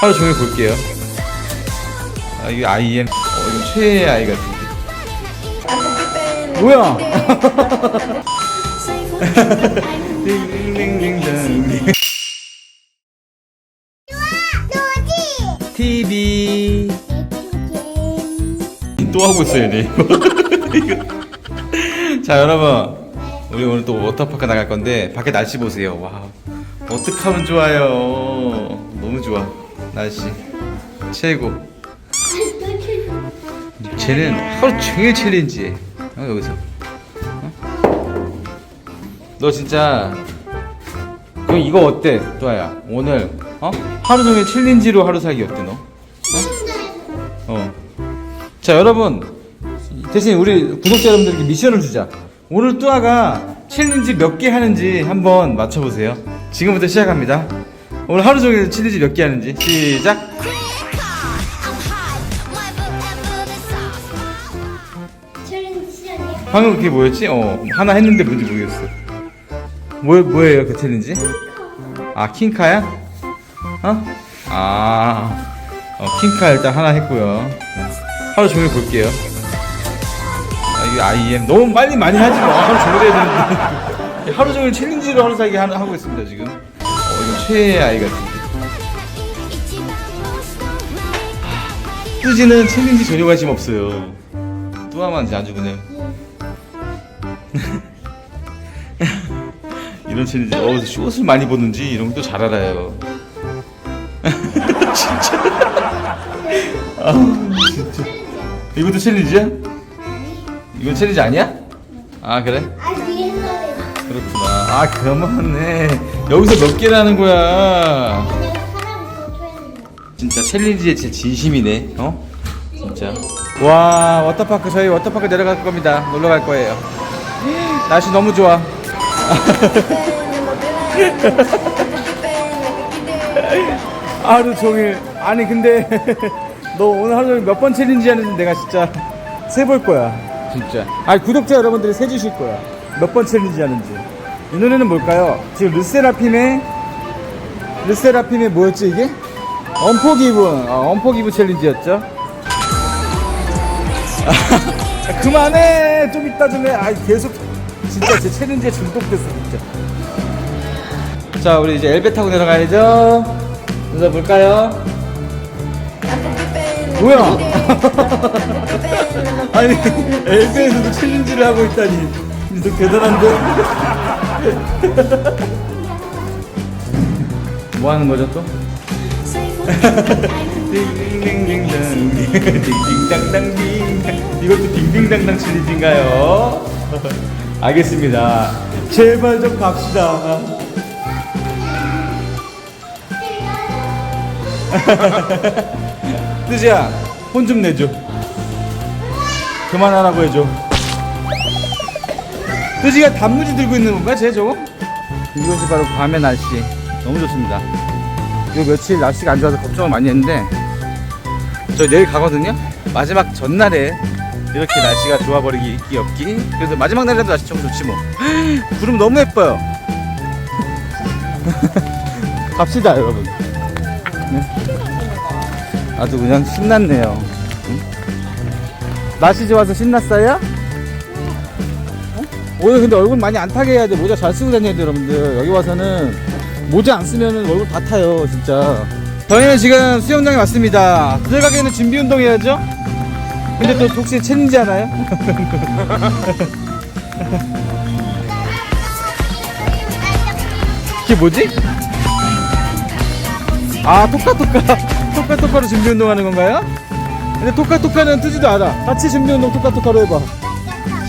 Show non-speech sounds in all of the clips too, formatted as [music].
하루 종일 볼게요. 아, 이거 IM. 어, 이거 최애 아이 같은데. 뭐야? [laughs] TV. 또 하고 있어요, 네. [laughs] 자, 여러분. 우리 오늘 또 워터파크 나갈 건데, 밖에 날씨 보세요. 와. 어떡하면 좋아요. 너무 좋아. 날씨. 최고. 쟤는 하루 종일 챌린지해. 어, 여기서. 어? 너 진짜. 그럼 이거 어때, 또아야? 오늘, 어? 하루 종일 챌린지로 하루 살기 어때, 너? 어? 어. 자, 여러분. 대신 우리 구독자 여러분들에게 미션을 주자. 오늘 뚜아가 챌린지 몇 개 하는지 한번 맞춰보세요. 지금부터 시작합니다. 오늘 하루 종일 챌린지 몇개 하는지. 시작! 방금 그게 뭐였지? 어, 하나 했는데 뭔지 모르겠어. 뭐, 뭐예요, 그 챌린지? 아, 킹카야? 어? 아, 어, 킹카 일단 하나 했고요. 네. 하루 종일 볼게요. 아, 이게 IM. 너무 빨리 많이 하지 마. 하루 종일 해야 되는데. [laughs] 하루 종일 챌린지로 하루 하나 하고 있습니다, 지금. 어, 이거 최애 아이 같은데. 뚜지는 챌린지 전혀 관심 없어요. 뚜아만 아주 그냥. [laughs] 이런 챌린지 어 쇼트를 많이 보는지 이런 것도 잘 알아요 [laughs] 진짜 아 진짜 이것도 챌린지야? 이건 챌린지 아니야? 아 그래? 아 그렇구나 아 그만해 여기서 몇 개라는 거야? 사람이 더 챌린지 진짜 챌린지에 제 진심이네 어? 진짜. 와 워터파크 저희 워터파크 내려갈 겁니다. 놀러 갈 거예요. 날씨 너무 좋아. [laughs] 하루 종일. 아니 근데 [laughs] 너 오늘 하루 종일 몇 번 챌린지 하는지 내가 진짜 세 볼 거야. 진짜. 아니 구독자 여러분들이 세 주실 거야. 몇 번 챌린지 하는지 이 노래는 뭘까요? 지금 르세라핌의 르세라핌의 뭐였지 이게? 언포기분 어, 언포기분 챌린지였죠 아, [laughs] 그만해 좀 이따 좀해 아 계속 진짜 제 챌린지에 중독됐어 진짜 자 우리 이제 엘베 타고 내려가야죠 그래서 볼까요? 뭐야? [laughs] 아니 엘베에서도 챌린지를 하고 있다니 진짜 대단한데? [laughs] 뭐 하는 거죠 또? 딩딩딩당 딩딩당당 이것도 딩딩당당 챌린지인가요? [laughs] 알겠습니다 제발 좀 갑시다 [laughs] 뜨지야 혼 좀 내줘 그만하라고 해줘 뜨지가 단무지 들고 있는 건가 쟤 저거? 이것이 바로 밤의 날씨 너무 좋습니다 요 며칠 날씨가 안 좋아서 걱정을 많이 했는데 저 내일 가거든요 마지막 전날에 이렇게 날씨가 좋아버리기 있기 없기 그래서 마지막 날이라도 날씨 좀 좋지 뭐 구름 너무 예뻐요 [laughs] 갑시다 여러분 아주 그냥 신났네요. 응? 날씨 좋아서 신났어요? 어? 오늘 근데 얼굴 많이 안 타게 해야 돼. 모자 잘 쓰고 다녀야 돼, 여러분들. 여기 와서는 모자 안 쓰면 얼굴 다 타요, 진짜. 저희는 지금 수영장에 왔습니다. 들어가기에는 준비 운동 해야죠? 근데 또 혹시 챌린지 하나요? [laughs] 이게 뭐지? 아, 토카토카. 토카토카로 준비 운동하는 건가요? 근데 토카토카는 뜨지도 않아. 같이 준비 운동 토카토카로 해봐.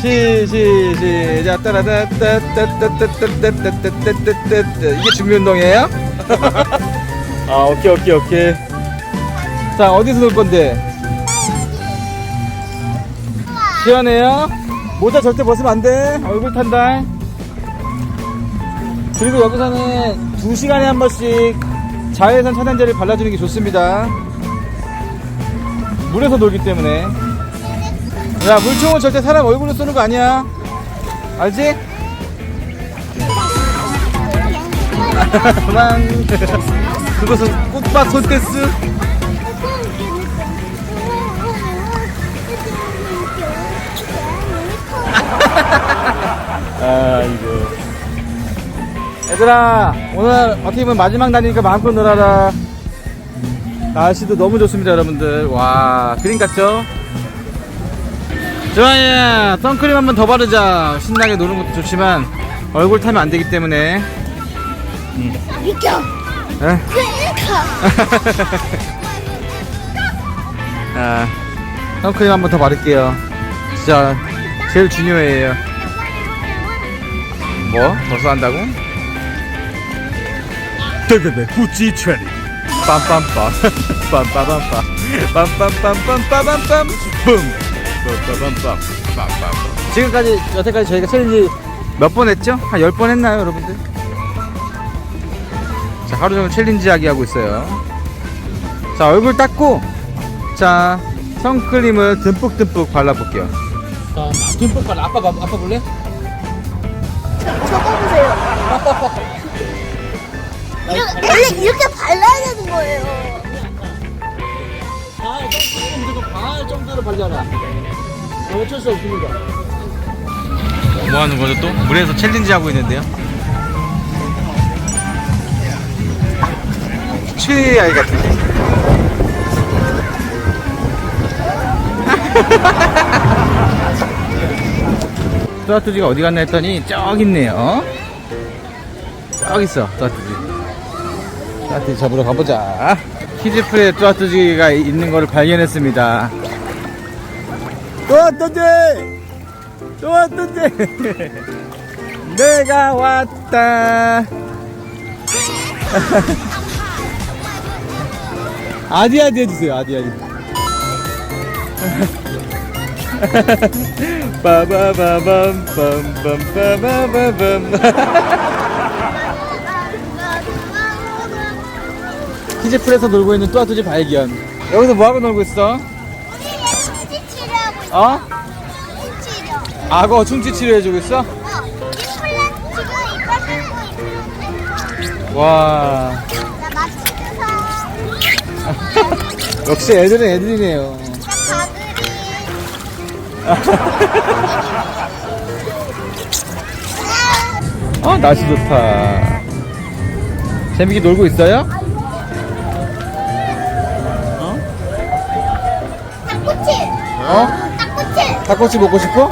시, 시, 시작. 따라따따따따따따따따따따따따 이게 준비 운동이에요? [laughs] 아, 오케이, 오케이, 오케이. 자, 어디서 놀 건데? 시원해요? 모자 절대 벗으면 안 돼. 얼굴 탄다. 그리고 여기서는 2시간에 한 번씩 자외선 차단제를 발라주는 게 좋습니다. 물에서 놀기 때문에. 야, 물총은 절대 사람 얼굴로 쏘는 거 아니야. 알지? [laughs] 망. 그것은 꽃밭 손댄스 [laughs] 아 이거 얘들아 오늘 어떻게 보면 마지막 날이니까 마음껏 놀아라 날씨도 너무 좋습니다 여러분들 와 그림 같죠? 좋아요 선크림 한 번 더 바르자. 신나게 노는 것도 좋지만 얼굴 타면 안 되기 때문에. 비켜. 에? 그러니까. 아, 선크림 한 번 더 바를게요. 진짜 제일 중요해요. 뭐? 벌써 한다고? 트레이닝 빰빰빰 [laughs] 빰빰빰빰빰빰빰. 붐 빰빰빰빰 빰빰빰 지금까지 여태까지 저희가 챌린지 몇 번 했죠? 한 10번 했나요 여러분들? 자 하루 종일 챌린지 하기 하고 있어요 자 얼굴 닦고 자 선크림을 듬뿍듬뿍 발라볼게요 자 듬뿍 발라 아빠 봐 아빠 볼래? 저거 보세요. 이렇게, 원래 이렇게 발라야 되는 거예요. 아, 반 정도로 발려라. 어쩔 수 없습니다. 뭐 하는 거죠 또? 물에서 챌린지 하고 있는데요. 취 아이 같은데. 또아뚜지가 어디 갔나 했더니 저기 있네요. 저기 있어, 또아뚜지. 또아뚜지 잡으러 가보자. 키즈풀에 또아뚜지가 있는 것을 발견했습니다. 또아뚜지! 또아뚜지! [laughs] 내가 왔다. [laughs] 아디아디 해주세요, 아디아디. 빠바바밤 [laughs] 빰빰빰빠바바밤 키즈풀에서 놀고 있는 또아뚜지 발견 여기서 뭐하고 놀고 있어? 우리 충치 치료하고 있 어. 치료. 악어 충치 치료해주고 있어? 어, 임플란트 지금 이빨 뚫고 있는데. 와나 마취해서. 역시 애들은 애들이네요 나 바늘이. 어 날씨 좋다 재밌게 놀고 있어요? 닭꼬치. 먹고 싶어?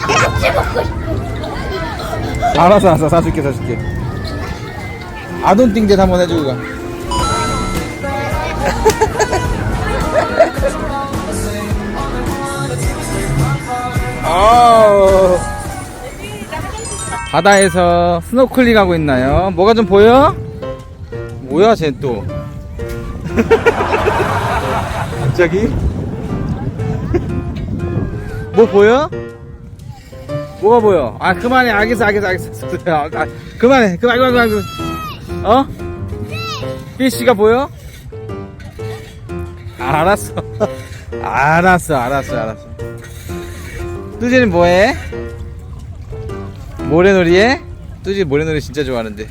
닭꼬치 먹고 싶어. 알았어 알았어 사줄게 사줄게 아돈띵대 한번 해주고 가. [laughs] 바다에서 스노클링 하고 있나요? 뭐가 좀 보여? 뭐야 쟤 또? [laughs] 갑자기? 뭐 보여? 뭐가 보여? 아 그만해 알겠어 알겠어 알겠어 [laughs] 아, 아, 그만해 그만 그만 그만 그만. 어? 피쉬가 보여? 알았어 [laughs] 알았어 알았어 알았어 뚜지는 뭐해? 모래놀이해? 뚜지 모래놀이 진짜 좋아하는데